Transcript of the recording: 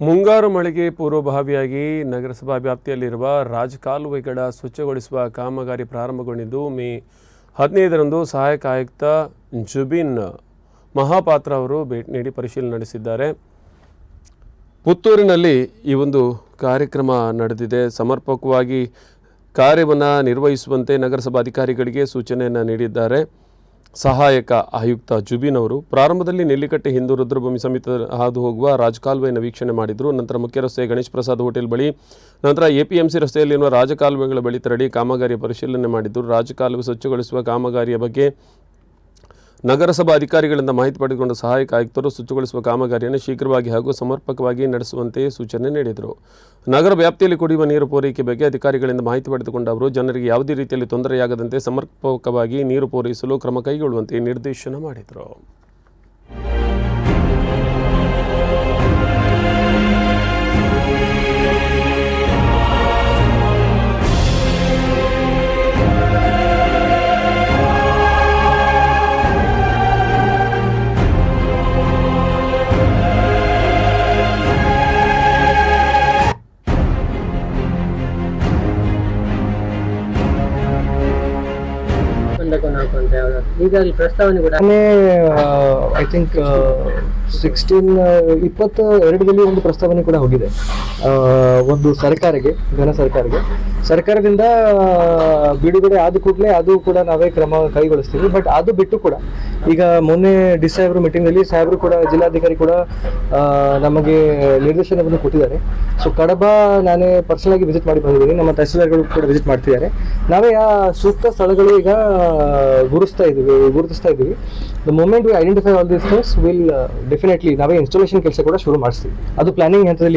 ಮುಂಗಾರು ಮಳೆಗೆ ಪೂರ್ವಭಾವಿಯಾಗಿ ನಗರಸಭಾ ವ್ಯಾಪ್ತಿಯಲ್ಲಿರುವ ರಾಜಕಾಲುವೆಗಳ ಸ್ವಚ್ಛಗೊಳಿಸುವ ಕಾಮಗಾರಿ ಪ್ರಾರಂಭಗೊಂಡಿದ್ದು, ಮೇ ಹದಿನೈದರಂದು ಸಹಾಯಕ ಆಯುಕ್ತ ಜುಬಿನ್ ಮಹಾಪಾತ್ರ ಅವರು ಭೇಟಿ ನೀಡಿ ಪರಿಶೀಲನೆ ನಡೆಸಿದ್ದಾರೆ. ಪುತ್ತೂರಿನಲ್ಲಿ ಈ ಒಂದು ಕಾರ್ಯಕ್ರಮ ನಡೆದಿದೆ. ಸಮರ್ಪಕವಾಗಿ ಕಾರ್ಯವನ್ನು ನಿರ್ವಹಿಸುವಂತೆ ನಗರಸಭಾ ಅಧಿಕಾರಿಗಳಿಗೆ ಸೂಚನೆಯನ್ನು ನೀಡಿದ್ದಾರೆ. ಸಹಾಯಕ ಆಯುಕ್ತ ಜುಬಿನ್ ಅವರು ಪ್ರಾರಂಭದಲ್ಲಿ ನೆಲ್ಲಿಕಟ್ಟೆ ಹಿಂದೂ ರುದ್ರಭೂಮಿ ಸಮಿತಿ ಹಾದು ಹೋಗುವ ರಾಜಕಾಲುವೆಯನ್ನು ವೀಕ್ಷಣೆ ಮಾಡಿದರು. ನಂತರ ಮುಖ್ಯ ರಸ್ತೆ ಗಣೇಶ್ ಪ್ರಸಾದ್ ಹೋಟೆಲ್ ಬಳಿ, ನಂತರ ಎಪಿಎಂಸಿ ರಸ್ತೆಯಲ್ಲಿರುವ ರಾಜಕಾಲುವೆಗಳ ಬಳಿ ತೆರಳಿ ಕಾಮಗಾರಿ ಪರಿಶೀಲನೆ ಮಾಡಿದರು. ರಾಜಕಾಲುವೆ ಸ್ವಚ್ಛಗೊಳಿಸುವ ಕಾಮಗಾರಿಯ ಬಗ್ಗೆ ನಗರಸಭಾ ಅಧಿಕಾರಿಗಳಿಂದ ಮಾಹಿತಿ ಪಡೆದುಕೊಂಡ ಸಹಾಯಕ ಆಯುಕ್ತರು ಸ್ವಚ್ಛಗೊಳಿಸುವ ಕಾಮಗಾರಿಯನ್ನು ಶೀಘ್ರವಾಗಿ ಹಾಗೂ ಸಮರ್ಪಕವಾಗಿ ನಡೆಸುವಂತೆ ಸೂಚನೆ ನೀಡಿದರು. ನಗರ ವ್ಯಾಪ್ತಿಯಲ್ಲಿ ಕುಡಿಯುವ ನೀರು ಪೂರೈಕೆ ಬಗ್ಗೆ ಅಧಿಕಾರಿಗಳಿಂದ ಮಾಹಿತಿ ಪಡೆದುಕೊಂಡ ಅವರು, ಜನರಿಗೆ ಯಾವುದೇ ರೀತಿಯಲ್ಲಿ ತೊಂದರೆಯಾಗದಂತೆ ಸಮರ್ಪಕವಾಗಿ ನೀರು ಪೂರೈಸಲು ಕ್ರಮ ಕೈಗೊಳ್ಳುವಂತೆ ನಿರ್ದೇಶನ ಮಾಡಿದರು. ಅಲ್ಲಿ ಪ್ರಸ್ತಾವನೆ ಕೂಡ ಐ ಥಿಂಕ್ ಸಿಕ್ಸ್ಟೀನ್ ಇಪ್ಪತ್ತ, ಎರಡರಲ್ಲಿ ಒಂದು ಪ್ರಸ್ತಾವನೆ ಕೂಡ ಹೋಗಿದೆ. ಒಂದು ಸರ್ಕಾರಕ್ಕೆ, ಘನ ಸರ್ಕಾರಕ್ಕೆ. ಸರ್ಕಾರದಿಂದ ಬಿಡುಗಡೆ ಆದ ಕೂಡಲೇ ಅದು ಕೂಡ ನಾವೇ ಕ್ರಮ ಕೈಗೊಳಿಸ್ತೀವಿ. ಬಟ್ ಅದು ಬಿಟ್ಟು ಕೂಡ, ಈಗ ಮೊನ್ನೆ ಡಿ ಮೀಟಿಂಗ್ ಮೀಟಿಂಗಲ್ಲಿ ಸಾಹೇಬರು ಕೂಡ, ಜಿಲ್ಲಾಧಿಕಾರಿ ಕೂಡ ನಮಗೆ ನಿರ್ದೇಶನವನ್ನು ಕೊಟ್ಟಿದ್ದಾರೆ. ಸೊ ಕಡಬ ನಾನೇ ಪರ್ಸನಲ್ ಆಗಿ ವಿಸಿಟ್ ಮಾಡಿ ಬಂದಿದ್ದೀನಿ. ನಮ್ಮ ತಹಸೀಲ್ದಾರ್ಗಳು ಕೂಡ ವಿಸಿಟ್ ಮಾಡ್ತಿದ್ದಾರೆ. ನಾವೇ ಆ ಸೂಕ್ತ ಸ್ಥಳಗಳು ಈಗ ಗುರುಸ್ತಾ ಇದ್ದೀವಿ ಗುರುತಿಸ್ತಾ ಇದ್ದೀವಿ the moment we identify all this things will definitely ನಾವೇ ಇನ್ಸ್ಟಾಲೇಷನ್ ಕೆಲಸ ಕೂಡ ಶುರು ಮಾಡಿಸ್ತೀವಿ. ಅದು ಪ್ಲಾನಿಂಗ್ ಹಂತದಲ್ಲಿ